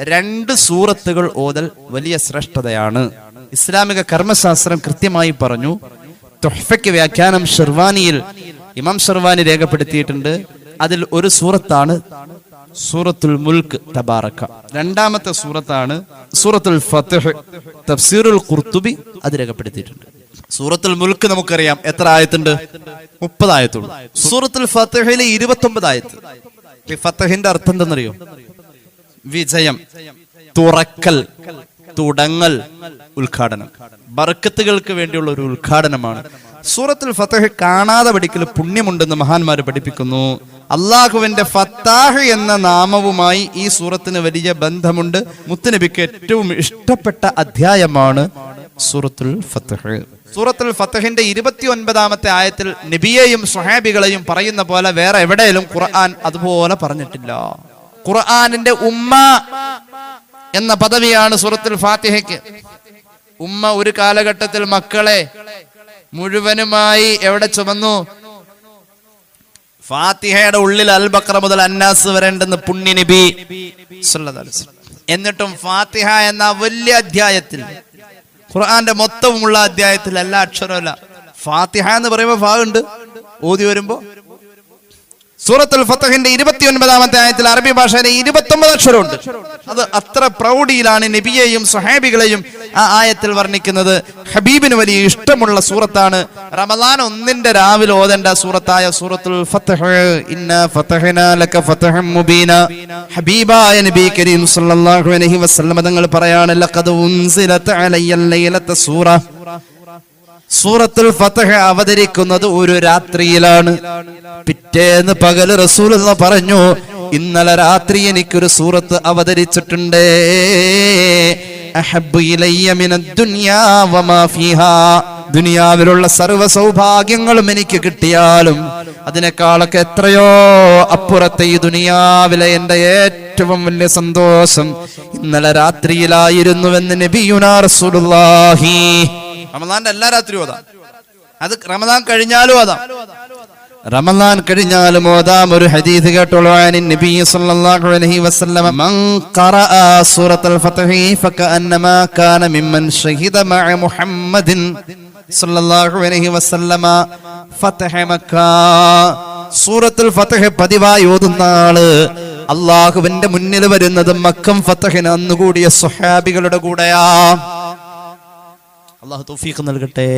രണ്ട് സൂറത്തുകൾ ഓതൽ വലിയ ശ്രേഷ്ഠതയാണ്. ഇസ്ലാമിക കർമ്മശാസ്ത്രം കൃത്യമായി പറഞ്ഞു തൊഹ്ഫയ്ക്ക് വ്യാഖ്യാനം ഷെർവാനിയിൽ ഇമാം ഷെർവാനി രേഖപ്പെടുത്തിയിട്ടുണ്ട്. അതിൽ ഒരു സൂറത്താണ് സൂറത്തുൽ മുൽക്ക് തബാറക്ക. രണ്ടാമത്തെ സൂറത്താണ് സൂറത്തുൽ ഫത്തഹ് തഫ്സീറുൽ ഖുർത്തുബി അത് രേഖപ്പെടുത്തിയിട്ടുണ്ട്. സൂറത്തുൽ മുൽക്ക് നമുക്കറിയാം എത്ര ആയത്തുണ്ട്? മുപ്പത് ആയത്തുള്ളൂ. സൂറത്തുൽ ഫത്തഹയിലെ ഇരുപത്തി ഒമ്പത് ആയത്ത് ഫത്തഹിന്റെ അർത്ഥം എന്തെന്നറിയോ? വിജയം തുറക്കൽ തുടങ്ങൽ ഉദ്ഘാടനം. ബർക്കത്തുകൾക്ക് വേണ്ടിയുള്ള ഒരു ഉദ്ഘാടനമാണ്. സൂറത്തുൽ ഫത്തഹ് കാണാതെ പഠിക്കൽ പുണ്യമുണ്ടെന്ന് മഹാന്മാർ പഠിപ്പിക്കുന്നു. അള്ളാഹുവിന്റെ ഫത്താഹ് എന്ന നാമവുമായി ഈ സൂറത്തിന് വലിയ ബന്ധമുണ്ട്. മുത്തുനബിക്ക് ഏറ്റവും ഇഷ്ടപ്പെട്ട അധ്യായമാണ് സൂറത്തുൽ ഫത്തഹ് സൂറത്തുൽ ഫത്തഹിന്റെ ഇരുപത്തി ഒൻപതാമത്തെ ആയത്തിൽ നബിയെയും സുഹാബികളെയും പറയുന്ന പോലെ വേറെ എവിടെയും ഖുർആൻ അതുപോലെ പറഞ്ഞിട്ടില്ല. ഖുർആനിന്റെ ഉമ്മ എന്ന പദവിയാണ് സൂറത്തുൽ ഫാത്തിഹയ്ക്ക്. ഉമ്മ ഒരു കാലഘട്ടത്തിൽ മക്കളെ മുഴുവനുമായി എവിടെ ചുമന്നു? ഫാത്തിഹയുടെ ഉള്ളിൽ അൽ ബക്ര മുതൽ അന്നാസ് വരേണ്ടെന്ന് പുണ്യ നബി. എന്നിട്ടും ഫാത്തിഹ എന്ന വലിയ അധ്യായത്തിൽ ഖുർആന്റെ മൊത്തമുള്ള അധ്യായത്തിൽ എല്ലാ അക്ഷരമല്ല. ഫാത്തിഹ എന്ന് പറയുമ്പോൾ ഫാ ഉണ്ട്. ഓതി വരുമ്പോ സൂറത്തുൽ ഫത്തഹിന്റെ ഇരുപത്തി ഒൻപതാമത്തെ ആയത്തിൽ അറബി ഭാഷയിലെ ഇരുപത്തി ഒമ്പത് അക്ഷരമുണ്ട്. അത് അത്ര പ്രൗഢിയിലാണ് നബിയെയും സുഹാബികളെയും ആ ആയത്തിൽ വർണിക്കുന്നത്. ഹബീബിന് വലിയ ഇഷ്ടമുള്ള സൂറത്താണ്. റമദാൻ ഒന്നിന്റെ രാവിലെ ഓതേണ്ട സൂറത്തായ സൂറത്തുൽ ഇന്ന ലക ഹബീബായ നബി കരീം അലൈഹി വസല്ലം തങ്ങൾ പറയാണ് സൂറ. സൂറത്തുൽ ഫതഹ അവതരിക്കുന്നത് ഒരു രാത്രിയിലാണ് പിറ്റേന്ന് പകൽ റസൂൽ പറഞ്ഞു ഇന്നലെ രാത്രി എനിക്കൊരു സൂറത്ത് അവതരിച്ചിട്ടുണ്ട്. ദുനിയാവിലുള്ള സർവ സൗഭാഗ്യങ്ങളും എനിക്ക് കിട്ടിയാലും അതിനേക്കാളൊക്കെ എത്രയോ അപ്പുറത്തെ ഈ ദുനിയാവിലെ എന്റെ ഏറ്റവും വലിയ സന്തോഷം ഇന്നലെ രാത്രിയിലായിരുന്നുവെന്ന് നബിയുനാ റസൂലുള്ളാഹി റമദാന്റെ എല്ലാ രാത്രിയും ഓതാം അത് റമദാൻ കഴിഞ്ഞാലും ഓതാം റമദാൻ കഴിഞ്ഞാലും ഓതാം ഒരു ഹദീസ് കേട്ടോളൂ. നബി സല്ലല്ലാഹു അലൈഹി വസല്ലം മൻ ഖറഅ സൂറത്തുൽ ഫത്ഹി ഫകഅന്നമാ കാന മിമ്മൻ ഷഹിദ മഅ മുഹമ്മദിൻ സല്ലല്ലാഹു അലൈഹി വസല്ലമ. ഫതഹ മക്ക. സൂറത്തുൽ ഫത്ഹ് പതിവായി ഓതുന്ന ആൾ അള്ളാഹുവിന്റെ മുന്നിൽ വരുന്നത് മക്കം ഫത്തഹിന് അന്നുകൂടിയ സുഹാബികളുടെ കൂടെയാ. അള്ളാഹു തൗഫീഖ് നൽകട്ടെ.